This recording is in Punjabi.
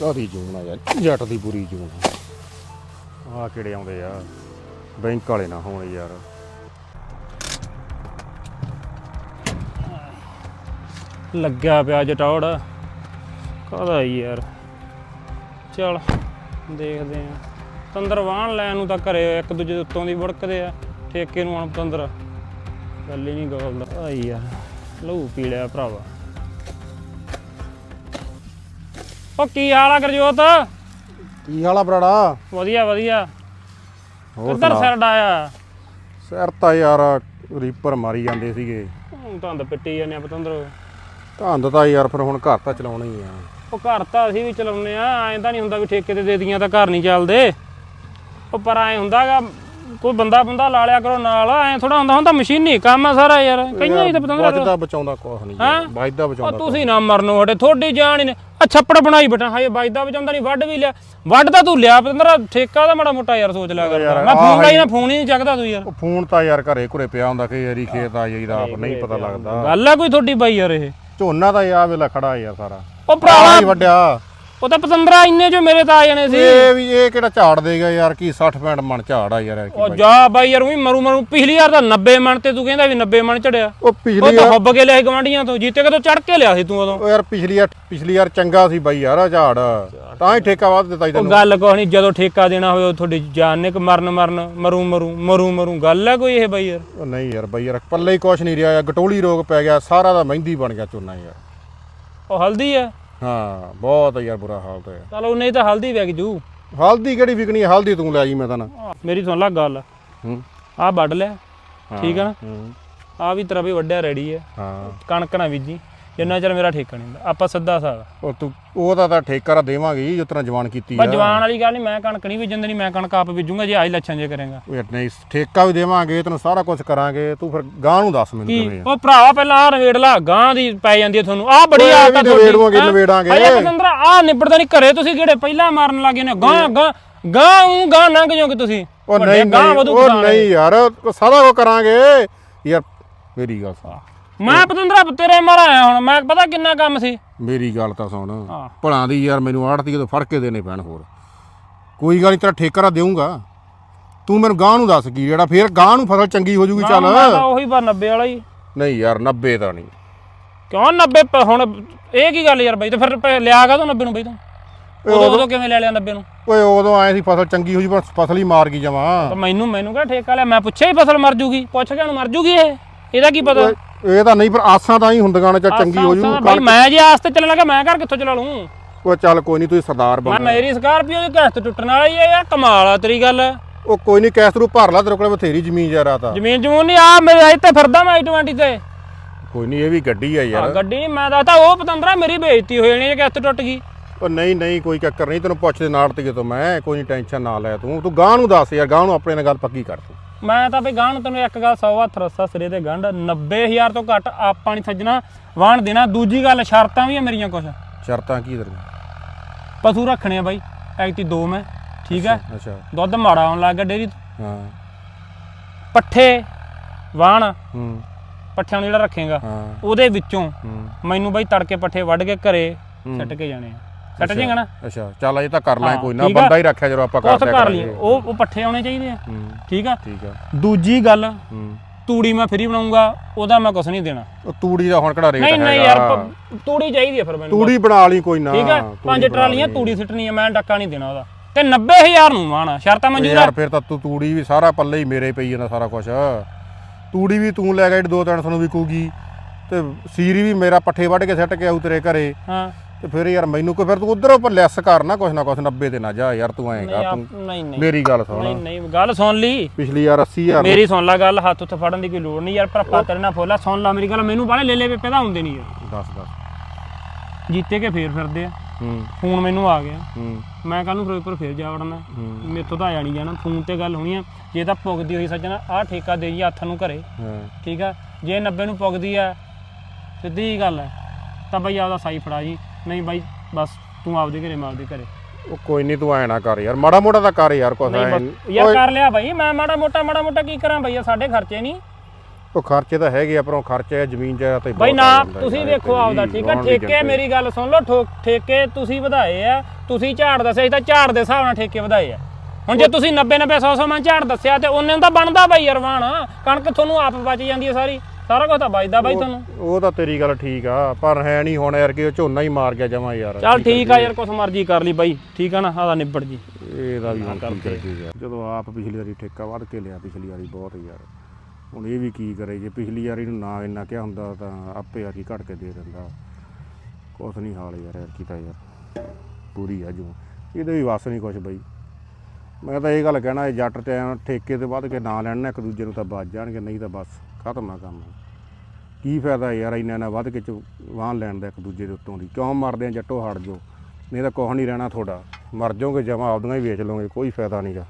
ਕਾਦੀ ਜੂਨ ਆ ਯਾਰ? ਜੱਟ ਦੀ ਬੁਰੀ ਜੂਨ ਆ? ਕਿਹੜੇ ਆਉਂਦੇ ਆ? ਬੈਂਕ ਵਾਲੇ ਨਾ ਹੋਣ ਯਾਰ। ਲੱਗਿਆ ਪਿਆ ਜਟੌੜ। ਕਾਹਦਾ ਯਾਰ? ਚਲ, ਦੇਖਦੇ ਆ। ਤੰਦਰ ਵਾਹਣ ਲੈਣ ਨੂੰ ਤਾਂ ਘਰੇ ਇੱਕ ਦੂਜੇ ਦੇ ਉੱਤੋਂ ਦੀ ਵੜਕਦੇ ਆ। ਠੇਕੇ ਨੂੰ ਹੁਣ ਤੰਦਰ। ਗੱਲ ਹੀ ਨਹੀਂ ਗੋਲਦਾ। ਆਈ ਯਾਰ, ਲਹੂ ਪੀ ਲਿਆ ਭਰਾਵਾ। ਉਹ ਕੀ ਹਾਲ ਆ ਗਰਜੋਤ? ਕੀ ਹਾਲਾ ਬਰਾੜਾ? ਵਧੀਆ ਵਧੀਆ। ਹੋਰ ਕਿੱਧਰ ਸੁਣਾ? ਸਿਰ ਡਾਇਆ ਸਿਰ ਤਾਂ ਯਾਰ ਰੀਪਰ ਮਾਰੀ ਜਾਂਦੇ ਸੀਗੇ। ਹੁਣ ਤਾਂ ਪਿੱਟੀ ਜਾਂਦੇ ਆ ਪਤੰਦਰ। ਧੰਦ ਤਾਂ ਯਾਰ ਫਿਰ ਹੁਣ ਘਰ ਤਾਂ ਚਲਾਉਣਾ ਹੀ ਆ। ਉਹ ਘਰ ਤਾਂ ਅਸੀਂ ਵੀ ਚਲਾਉਂਦੇ ਆ ਐਂ ਤਾਂ ਨਹੀਂ ਹੁੰਦਾ ਵੀ ਠੇਕੇ ਤੇ ਦੇ ਦੀਆਂ ਤਾਂ ਘਰ ਨਹੀਂ ਚੱਲਦੇ। ਉਹ ਪਰ ਐਂ ਹੁੰਦਾਗਾ ਕੋਈ ਬੰਦਾ ਬੰਦਾ ਲਾ ਲਿਆ ਕਰੋ ਨਾਲ ਐਂ ਥੋੜਾ ਹੁੰਦਾ ਹੁੰਦਾ ਮਸ਼ੀਨੀ ਕੰਮ ਆ ਸਾਰਾ ਯਾਰ ਕਈਆਂ ਹੀ ਤਾਂ ਬਚਾਉਂਦਾ ਕੁਛ ਨਹੀਂ ਹੈਂ? ਯਾਰ ਬਚਦਾ ਉਹ ਬਚਾਉਂਦਾ ਤੁਸੀਂ ਨਾ ਮਰਨੋ ਹਟੇ ਥੋੜੀ ਜਾਨ ਹੀ ਨੇ। ਆ ਛੱਪੜ ਬਣਾਈ ਬਟਾ ਹਾਏ ਬਾਜਦਾ ਬਚਾਉਂਦਾ ਨਹੀਂ ਵੱਢ ਵੀ ਲਿਆ। ਵੱਢ ਤਾਂ ਤੂੰ ਲਿਆ ਪਤੰਦਰ ਠੇਕਾ ਦਾ ਮਾੜਾ ਮੋਟਾ ਯਾਰ ਸੋਚ ਲਿਆ ਕਰ। ਯਾਰ, ਮੈਂ ਫੋਨ ਲਾਈ ਨਾ ਫੋਨ ਹੀ ਨਹੀਂ ਚੱਕਦਾ ਤੂੰ ਯਾਰ। ਉਹ ਫੋਨ ਤਾਂ ਯਾਰ ਘਰੇ ਘੁਰੇ ਪਿਆ ਹੁੰਦਾ ਕਈ ਵਾਰੀ ਖੇਤ ਆ ਜਾਈਦਾ ਆਪ ਨਹੀਂ ਪਤਾ ਲੱਗਦਾ। ਗੱਲ ਆ ਕੋਈ ਤੁਹਾਡੀ ਬਾਈ ਯਾਰ ਇਹ। ਝੋਨਾ ਤਾਂ ਆ ਵੇਲਾ ਖੜਾ ਯਾਰ ਸਾਰਾ। ਉਹ ਭਰਾਵਾ ਵੱਡਿਆ ਉਹ ਤਾਂ ਪਤੰਦਰਾ ਇੰਨੇ ਜੋ ਮੇਰੇ ਤਾਂ ਆ ਜਾਣੇ ਸੀ। ਇਹ ਵੀ ਇਹ ਕਿਹੜਾ ਝਾੜ ਦੇਗਾ ਯਾਰ ਕੀ 60 65 ਮਣ ਝਾੜ ਆ ਯਾਰ ਉਹ ਜਾ ਬਾਈ ਯਾਰ ਉਹੀ ਮਰੂ ਮਰੂ ਪਿਛਲੀ ਵਾਰ ਤਾਂ 90 ਮਣ ਤੇ ਤੂੰ ਕਹਿੰਦਾ ਵੀ 90 ਮਣ ਚੜਿਆ ਉਹ ਉਹ ਪਿਛਲੀ ਤਾਂ ਯਾਰ ਹੁੱਬ ਕੇ ਲਿਆ ਗਵਾਂਡੀਆਂ ਤੋਂ ਜੀਤੇ ਕਦੋਂ ਚੜ ਕੇ ਲਿਆ ਸੀ ਤੂੰ ਉਦੋਂ? ਉਹ ਯਾਰ ਪਿਛਲੀ ਯਾਰ ਪਿਛਲੀ ਯਾਰ ਚੰਗਾ ਸੀ ਬਾਈ ਯਾਰ ਆ ਝਾੜ। ਤਾਂ ਹੀ ਠੇਕਾ ਵੱਧ ਦਿੱਤਾ ਸੀ ਉਹ ਤੈਨੂੰ। ਗੱਲ ਕੋਈ ਨਹੀਂ ਜਦੋਂ ਠੇਕਾ ਦੇਣਾ ਹੋਵੇ ਉਹ ਤੁਹਾਡੀ ਜਾਨ ਨੇ ਕਿ ਮਰਨ ਮਰਨ ਮਰੂ ਮਰੂ ਮਰੂ ਮਰੂ ਗੱਲ ਹੈ ਕੋਈ ਇਹ ਬਾਈ ਯਾਰ? ਉਹ ਨਹੀਂ ਯਾਰ ਬਾਈ ਯਾਰ ਪੱਲੇ ਹੀ ਕੁਛ ਨਹੀਂ ਰਿਹਾ ਗਟੋਲੀ ਰੋਗ ਪੈ ਗਿਆ ਸਾਰਾ ਦਾ ਮਹਿੰਦੀ ਬਣ ਗਿਆ ਝੋਨਾ ਯਾਰ। ਉਹ ਹਲਦੀ ਆ? ਹਾਂ ਬਹੁਤ ਯਾਰ ਬੁਰਾ ਹਾਲ ਤੇ ਚਲ ਉਹ ਨਹੀਂ ਤਾਂ ਹਲਦੀ ਵਿਕ ਜੂ। ਹਲਦੀ ਕਿਹੜੀ ਵਿਕਣੀ ਹੈ? ਹਲਦੀ ਤੂੰ ਲੈ ਜੀ ਮੈਂ ਤਾਂ ਨਾ। ਮੇਰੀ ਸੁਣ ਲੈ ਗੱਲ। ਹੂੰ। ਆਹ ਵੱਢ ਲਿਆ ਠੀਕ ਆ ਨਾ? ਹੂੰ। ਆ ਵੀ ਤੇਰਾ ਵੀ ਵੱਡਿਆ ਰੈਡੀ ਹੈ। ਹਾਂ। ਕਣਕ ਨਾ ਬੀਜੀ। ਜਿੰਨਾ ਚਿਰ ਮੇਰਾ ਠੇਕਾ ਨਹੀਂ ਹੁੰਦਾ। ਆਪਾਂ ਸਿੱਧਾ ਸਾਗ ਉਹ ਤੂੰ ਉਹਦਾ ਤਾਂ ਠੇਕਾ ਰ ਦੇਵਾਂਗੇ ਹੀ, ਜਿਸ ਤਰ੍ਹਾਂ ਜਵਾਨ ਕੀਤੀ ਆ। ਜਵਾਨ ਵਾਲੀ ਗੱਲ ਨਹੀਂ ਮੈਂ ਕਣਕ ਨਹੀਂ ਬੀਜਣ ਦੇਣੀ ਮੈਂ ਕਣਕ ਆਪ ਬੀਜੂੰਗਾ ਜੇ ਆਈ ਲੱਛਣ ਜੇ ਕਰੇਗਾ। ਉਹ ਨਹੀਂ ਠੇਕਾ ਵੀ ਦੇਵਾਂਗੇ ਤੈਨੂੰ ਸਾਰਾ ਕੁਝ ਕਰਾਂਗੇ ਤੂੰ ਫਿਰ ਗਾਂ ਨੂੰ ਦੱਸ ਮੈਨੂੰ ਕਿਵੇਂ ਉਹ ਭਰਾਵਾ ਪਹਿਲਾਂ ਆ ਨਵੇੜ ਲਾ ਗਾਂ ਦੀ ਪੈ ਜਾਂਦੀ ਹੈ ਤੁਹਾਨੂੰ। ਆ ਬੜੀ ਆਦਤ ਵੀ ਆ ਨਵੇੜਵਾਂਗੇ, ਨਵੇੜਾਂਗੇ। ਹਜੇ ਪਤੰਦਰਾ ਆ ਨਿਬੜਦਾ ਨਹੀਂ ਘਰੇ ਤੁਸੀਂ ਕਿਹੜੇ ਪਹਿਲਾਂ ਮਾਰਨ ਲੱਗੇ ਨੇ? ਗਾਂ ਗਾਂ ਗਾਂ ਉਹ ਗਾਂ ਲੰਘ ਜਾਓਗੇ ਤੁਸੀਂ। ਉਹ ਨਹੀਂ ਗਾਂ ਨਹੀਂ ਵਧੂ ਉਹ। ਨਹੀਂ ਯਾਰ ਉਹ ਸਾਰਾ ਕੁਝ ਕਰਾਂਗੇ। ਯਾਰ ਮੇਰੀ ਗੱਲ ਸੁਣ। ਮੈਂ ਪਤੰਦਰਾ ਤੇਰੇ ਮਾਰ ਆਇਆ ਹੁਣ ਮੈਂ ਪਤਾ ਕਿੰਨਾ ਕੰਮ ਸੀ? ਮੇਰੀ ਗੱਲ ਤਾਂ ਸੁਣ। ਹਾਂ। ਭਲਾਂ ਦੀ ਯਾਰ ਮੈਨੂੰ ਆੜਤੀ ਤੋਂ ਫੜ ਕੇ ਦੇਣੇ ਪੈਣ ਹੋਰ। ਕੋਈ ਗੱਲ ਨਹੀਂ ਤੇਰਾ ਠੇਕਾ ਦੇਊਂਗਾ। ਤੂੰ ਮੈਨੂੰ ਗਾਂ ਨੂੰ ਦੱਸ ਕੀ ਜਿਹੜਾ ਫੇਰ ਗਾਂ ਨੂੰ ਫਸਲ ਚੰਗੀ ਹੋ ਜੂਗੀ ਚੱਲ। ਮੈਂ ਤਾਂ ਉਹੀ ਬਾ 90 ਵਾਲਾ ਹੀ। ਨਹੀਂ ਯਾਰ 90 ਤਾਂ ਨਹੀਂ। ਕਿਉਂ 90 ਪ- ਹੁਣ ਇਹ ਕੀ ਗੱਲ ਯਾਰ ਬਾਈ ਤੇ ਫਿਰ ਪ- ਲਿਆ ਕਾ ਤੂੰ 90 ਨੂੰ ਬਾਈ ਤੂੰ? ਉਦੋਂ ਉਦੋਂ ਕਿਵੇਂ ਲੈ ਲਿਆ 90 ਨੂੰ? ਓਏ ਉਦੋਂ ਆਏ ਸੀ ਫਸਲ ਚੰਗੀ ਹੋ ਜੂ ਪਰ ਫਸਲ ਹੀ ਮਾਰ ਗਈ ਜਮਾ। ਤਾਂ ਮੈਨੂੰ ਮੈਨੂੰ ਕਿਹਾ ਠੇਕਾ ਲਿਆ? ਮੈਂ ਪੁੱਛਿਆ ਹੀ ਫਸਲ ਮਰ ਜੂਗੀ। ਪੁੱਛ ਕੇ ਨੂੰ ਮਰ ਜੂਗੀ ਇਹ। ਇਹਦਾ ਕੀ ਪਤਾ? ਇਹ ਤਾਂ ਨਹੀਂ ਪਰ ਆਸਾਂ ਤਾਂ ਹੀ ਹੁੰਦੀਆਂ ਨੇ ਚੱਲ ਚੰਗੀ ਹੋ ਜੂ ਆਸਾਂ- ਬਾਈ ਮੈਂ ਜੇ ਆਸਤੇ ਚੱਲਣ ਲੱਗਾ ਮੈਂ ਘਰ ਕਿੱਥੋਂ ਚਲਾ ਲੂੰ ਉਹ ਚੱਲ ਕੋਈ ਨਹੀਂ ਤੂੰ ਸਰਦਾਰ ਮੈਂ ਬਣ। ਮੇਰੀ ਸਕਾਰਪੀਓ ਦੀ ਕਿਸ਼ਤ ਟੁੱਟਣ ਵਾਲੀ ਹੈ ਯਾਰ ਕਮਾਲ ਆ ਤੇਰੀ ਗੱਲ। ਉਹ ਕੋਈ ਨਹੀਂ ਕੈਸ ਤਰੂ ਭਰ ਲਾ ਤੇਰੇ ਕੋਲ ਬਥੇਰੀ ਜ਼ਮੀਨ ਯਾਰ ਤਾਂ। ਜ਼ਮੀਨ ਜਮੂਨ ਨਹੀਂ ਆ ਮੇਰੇ ਇੱਥੇ ਫਿਰਦਾ ਮੈਂ i20 ਤੇ। ਕੋਈ ਨਹੀਂ ਇਹ ਵੀ ਗੱਡੀ ਆ ਆ ਯਾਰ ਗੱਡੀ ਨਹੀਂ ਮੈਂ ਦੱਸਦਾ ਉਹ ਪਤੰਦਰਾ ਮੇਰੀ ਬੇਇੱਜ਼ਤੀ ਹੋ ਜਾਣੀ ਜੇ ਕਿਸ਼ਤ ਟੁੱਟ ਗਈ। ਉਹ ਨਹੀਂ ਨਹੀਂ ਕੋਈ ਚੱਕਰ ਨਹੀਂ ਤੈਨੂੰ ਪੁੱਛਦੇ ਨਾਲ ਤੇ ਤੋਂ ਮੈਂ ਕੋਈ ਨਹੀਂ ਟੈਨਸ਼ਨ ਨਾ ਲੈ ਤੂੰ। ਤੂੰ ਗਾਂ ਨੂੰ ਦੱਸ ਯਾਰ ਗਾਂ ਨੂੰ ਆਪਣੇ ਨਾਲ ਗੱਲ ਪੱਕੀ ਕਰ ਤੂੰ। ਮੈਂ ਤਾਂ ਬਈ ਗਾਂ ਨੂੰ ਤੈਨੂੰ ਇੱਕ ਗੱਲ 100 ਹੱਥ ਰੱਸਾ ਸਿਰੇ ਤੇ ਗੰਢ 90000 ਤੋਂ ਘੱਟ ਆਪਾਂ ਨਹੀਂ ਸੱਜਣਾ ਵਾਹਣ ਦੇਣਾ। ਦੂਜੀ ਗੱਲ ਸ਼ਰਤਾਂ ਵੀ ਆ ਮੇਰੀਆਂ ਕੁਛ। ਸ਼ਰਤਾਂ ਕੀ ਤੇਰੀਆਂ? ਪਸ਼ੂ ਰੱਖਣੇ ਆ ਬਾਈ ਐਕਟੀ ਦੋ ਮੈਂ ਠੀਕ ਹੈ ਅੱਛਾ ਦੁੱਧ ਮਾੜਾ ਆਉਣ ਲੱਗ ਗਿਆ ਡੇਰੀ ਤੋਂ। ਹਾਂ। ਪੱਠੇ ਵਾਹਣ ਹੂੰ। ਪੱਠਿਆਂ ਨੂੰ ਜਿਹੜਾ ਰੱਖੇਗਾ ਹਾਂ। ਉਹਦੇ ਵਿੱਚੋਂ ਹੂੰ। ਮੈਨੂੰ ਬਾਈ ਤੜਕੇ ਪੱਠੇ ਵੱਢ ਕੇ ਘਰੇ ਸੱਟ ਕੇ ਜਾਣੇ ਆ। ਸੱਟ ਜੇਗਾ ਨਾ? ਅੱਛਾ ਚੱਲ ਇਹ ਤਾਂ ਕਰ ਲੈ ਕੋਈ ਨਾ। ਬੰਦਾ ਹੀ ਰੱਖਿਆ ਜਦੋਂ ਆਪਾਂ ਕਰਦੇ ਕਰ ਲਈ ਉਹ ਉਹ ਪੱਠੇ ਆਉਣੇ ਚਾਹੀਦੇ ਆ। ਠੀਕ ਆ? ਠੀਕ ਆ। ਦੂਜੀ ਗੱਲ ਤੂੜੀ ਮੈਂ ਫਰੀ ਬਣਾਉਂਗਾ ਉਹਦਾ ਮੈਂ ਕੁਛ ਨਹੀਂ ਦੇਣਾ। ਉਹ ਤੂੜੀ ਦਾ ਹੁਣ ਕਿਹੜਾ ਰੇਟ ਨਹੀਂ ਨਹੀਂ ਹੈਗਾ? ਯਾਰ ਤੂੜੀ ਚਾਹੀਦੀ ਆ ਫਿਰ ਮੈਨੂੰ ਤੂੜੀ ਬਣਾ ਲਈ ਕੋਈ ਨਾ ਠੀਕ ਆ? ਪੰਜ ਟਰਾਲੀਆਂ। ਤੂੜੀ ਸਿੱਟਣੀ ਆ ਮੈਂ ਡੱਕਾ ਨਹੀਂ ਦੇਣਾ ਉਹਦਾ। ਤੇ 90000 ਨੂੰ ਮਾਣਾ ਸ਼ਰਤਾਂ ਮਨਜ਼ੂਰ ਆ? ਯਾਰ ਫਿਰ ਤਾਂ ਤੂੰ ਤੂੜੀ ਵੀ ਸਾਰਾ ਪੱਲੇ ਹੀ ਮੇਰੇ ਪਈ ਜਾਂਦਾ ਸਾਰਾ ਕੁਝ ਤੂੜੀ ਵੀ ਤੂੰ ਲੈ ਤਿੰਨ ਸੌ ਨੂੰ ਵਿਕੂਗੀ। ਤੇ ਸੀਰੀ ਵੀ ਮੇਰਾ ਪੱਠੇ ਵੱਢ ਕੇ ਸੱਟ ਕੇ ਆਉ ਤੇਰੇ ਘਰੇ। ਹਾਂ। ਤੇ ਫਿਰ ਯਾਰ ਮੈਨੂੰ ਕੋਈ ਫਿਰ ਤੂੰ ਉਧਰ ਉੱਪਰ ਲੈਸ ਕਰ ਨਾ ਕੁਛ ਨਾ ਕੁਛ 90 ਤੇ ਨਾ ਜਾ ਯਾਰ ਤੂੰ ਐਂ ਕਰ ਤੂੰ ਨਹੀਂ ਨਹੀਂ। ਮੇਰੀ ਗੱਲ ਸੁਣ। ਨਹੀਂ ਨਹੀਂ ਗੱਲ ਸੁਣ ਲਈ। ਪਿਛਲੀ ਯਾਰ 80000 ਮੇਰੀ ਸੁਣ ਲੈ ਗੱਲ ਹੱਥ ਉੱਤੇ ਫੜਨ ਦੀ ਕੋਈ ਲੋੜ ਨਹੀਂ ਯਾਰ ਭਰਾਪਾ ਤੇਰੇ ਨਾਲ ਫੋਲਾ ਸੁਣ ਲੈ ਮੇਰੀ ਗੱਲ ਮੈਨੂੰ ਬਾਲੇ ਲੈ ਲੈ ਪੇ ਪੈਦਾ ਹੁੰਦੇ ਨਹੀਂ ਯਾਰ। ਦੱਸ ਦੱਸ। ਜੀਤੇ ਕੇ ਫੇਰ ਫਿਰਦੇ ਆ। ਹੂੰ। ਫੋਨ ਮੈਨੂੰ ਆ ਗਿਆ। ਹੂੰ। ਮੈਂ ਕੱਲ ਨੂੰ ਫਿਰੋਜ਼ਪੁਰ ਫੇਰ ਜਾ ਵੜਨਾ। ਮੇਥੋਂ ਤਾਂ ਆਇਆ ਨਹੀਂ ਜਾਣਾ ਫੋਨ ਤੇ ਗੱਲ ਹੋਣੀ ਆ। ਜੇ ਤਾਂ ਪੁੱਗਦੀ ਹੋਈ ਸੱਜਣਾ ਆਹ ਠੇਕਾ ਦੇ ਜੀ ਹੱਥ ਨੂੰ ਘਰੇ। ਹਾਂ। ਠੀਕ ਆ? ਜੇ 90 ਨੂੰ ਪੁੱਗਦੀ ਆ ਸਿੱਧੀ ਜਿਹੀ ਗੱਲ ਹੈ ਤਾਂ ਬਈ ਆਪਦਾ ਸਾਈ ਫੜਾ ਜੀ। ਨਹੀਂ ਬਾਈ ਬਸ ਤੂੰ ਆਪਦੇ ਘਰੇ ਮੈਂ ਆਪਦੇ ਘਰੇ। ਉਹ ਕੋਈ ਨਹੀਂ ਤੂੰ ਐਂ ਨਾ ਕਰ ਯਾਰ। ਮਾੜਾ ਮੋਟਾ ਤਾਂ ਕਰ ਯਾਰ ਕੁਛ ਨਹੀਂ ਐਂ ਬਸ ਯਾਰ ਕਰ ਲਿਆ ਬਾਈ। ਮੈਂ ਮਾੜਾ ਮੋਟਾ ਮਾੜਾ ਮੋਟਾ ਕੀ ਕਰਾਂ ਬਈ? ਸਾਡੇ ਖਰਚੇ ਨਹੀਂ। ਉਹ ਖਰਚੇ ਤਾਂ ਹੈਗੇ ਆ ਪਰ ਉਹ ਖਰਚੇ ਜ਼ਮੀਨ ਜਾਇਦਾਦ ਤੇ ਬਾਈ ਬਹੁਤ ਨਾ ਆ ਜਾਂਦਾ ਤੁਸੀਂ ਯਾਰ, ਵੇਖੋ ਇੱਥੇ ਆਪਦਾ ਵੀ ਠੀਕ ਦੀ ਠੇਕੇ। ਮੇਰੀ ਗੱਲ ਸੁਣ ਲਓ। ਠੇਕੇ ਤੁਸੀਂ ਵਧਾਏ ਆ। ਤੁਸੀਂ ਝਾੜ ਦੱਸਿਆ ਸੀ ਤਾਂ ਝਾੜ ਦੇ ਹਿਸਾਬ ਨਾਲ ਠੇਕੇ ਵਧਾਏ ਆ। ਹੁਣ ਜੇ ਤੁਸੀਂ 90 90 100 100 ਮਨ ਝਾੜ ਦੱਸਿਆ ਤੇ ਉਹਨੇ ਤਾਂ ਬਣਦਾ ਬਾਈ ਅਰਵਾਨ ਕਣਕ ਤੁਹਾਨੂੰ ਆਪ ਬਚ ਜਾਂਦੀ ਹੈ ਸਾਰੀ। ਸਾਰਾ ਕੁਝ ਤਾਂ ਬਚਦਾ ਬਾਈ ਤੁਹਾਨੂੰ। ਉਹ ਤਾਂ ਤੇਰੀ ਗੱਲ ਠੀਕ ਆ ਪਰ ਹੈ ਨਹੀਂ ਹੁਣ ਯਾਰ ਕਿ ਉਹ ਝੋਨਾ ਹੀ ਮਾਰ ਗਿਆ ਜਮਾ ਯਾਰ। ਚੱਲ ਠੀਕ ਆ ਯਾਰ ਕੁਛ ਮਰਜ਼ੀ ਕਰ ਲਈ ਬਾਈ। ਠੀਕ ਆ ਨਾ ਆਦਾ ਨਿਬੜ ਜੀ। ਇਹਦਾ ਵੀ ਹੁਣ ਕੀ ਯਾਰ। ਜਦੋਂ ਆਪ ਪਿਛਲੀ ਵਾਰੀ ਠੇਕਾ ਵੱਧ ਕੇ ਲਿਆ ਪਿਛਲੀ ਵਾਰੀ ਬਹੁਤ ਯਾਰ। ਹੁਣ ਇਹ ਵੀ ਕੀ ਕਰੇ ਜੇ ਪਿਛਲੀ ਵਾਰੀ ਨੂੰ ਨਾ ਇੰਨਾ ਕਿਹਾ ਹੁੰਦਾ ਤਾਂ ਆਪੇ ਆ ਕੀ ਘਟ ਕੇ ਦੇ ਦਿੰਦਾ। ਕੁਛ ਨਹੀਂ ਹਾਲ ਯਾਰ ਯਾਰ ਕੀਤਾ ਯਾਰ। ਪੂਰੀ ਆ ਜੋ। ਇਹਦੇ ਵੀ ਵਸ ਨਹੀਂ ਕੁਛ ਬਈ। ਮੈਂ ਤਾਂ ਇਹ ਗੱਲ ਕਹਿਣਾ ਇਹ ਜੱਟ ਤੇ ਠੇਕੇ ਤੇ ਵੱਧ ਕੇ ਨਾ ਲੈਣ ਨਾ ਇੱਕ ਦੂਜੇ ਨੂੰ ਤਾਂ ਬਚ ਜਾਣਗੇ ਨਹੀਂ ਤਾਂ ਬਸ ਖਤਮ ਆ ਕੰਮ। ਕੀ ਫਾਇਦਾ ਯਾਰ, ਇੰਨਾ ਇੰਨਾ ਵੱਧ ਕੇ ਚ ਵਾਹਨ ਲੈਣ ਦਾ ਇੱਕ ਦੂਜੇ ਦੇ ਉੱਤੋਂ ਦੀ। ਕਿਉਂ ਮਰਦੇ ਆ, ਜੱਟੋ ਹਟ ਜਾਓ। ਨਹੀਂ ਤਾਂ ਕੁਛ ਨਹੀਂ ਰਹਿਣਾ ਤੁਹਾਡਾ। ਮਰ ਜਾਓਗੇ, ਜਮਾ ਆਪਦੀਆਂ ਹੀ ਵੇਚ ਲਓਗੇ, ਕੋਈ ਫਾਇਦਾ ਨਹੀਂਗਾ